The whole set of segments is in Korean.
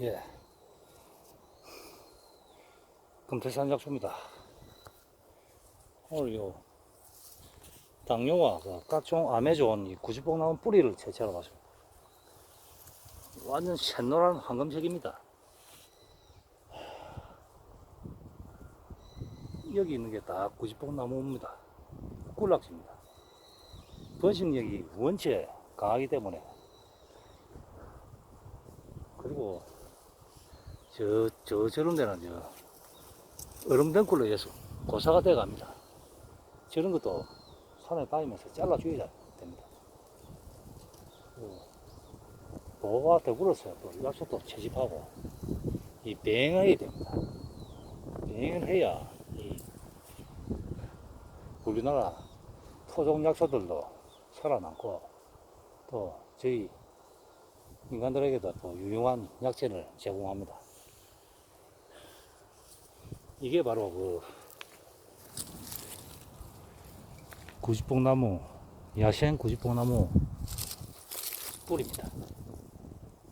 예. 금태산 약초입니다. 오늘 요 당뇨와 그 각종 좋은 이 구지뽕 나온 뿌리를 채취하러 왔습니다. 완전 샛노란 황금색입니다. 여기 있는 게 다 구지뽕 나무입니다. 꿀락지입니다. 번식력이 원체 강하기 때문에 그리고 저, 저, 저런 데는 저 얼음덩굴로 해서 고사가 돼 갑니다. 저런 것도 산에 다니면서 잘라줘야 됩니다. 그 보호와 더불어서 또 약속도 채집하고 이 배행해야 됩니다. 배행을 해야 이 우리나라 토종 약초들도 살아남고 또 저희 인간들에게도 또 유용한 약재를 제공합니다. 이게 바로 그 구지뽕나무, 야생 구지뽕나무 뿌리입니다.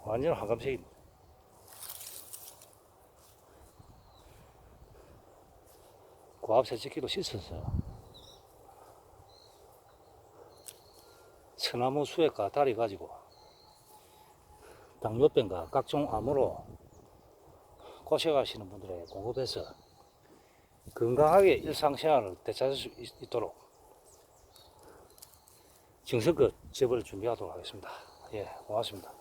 완전 황금색입니다. 고압 세척기로 씻어서 소나무 수액과 다리 가지고 당뇨병과 각종 암으로 고생하시는 분들에게 공급해서 건강하게 일상생활을 되찾을 수 있- 있도록 정성껏 제보를 준비하도록 하겠습니다. 예, 고맙습니다.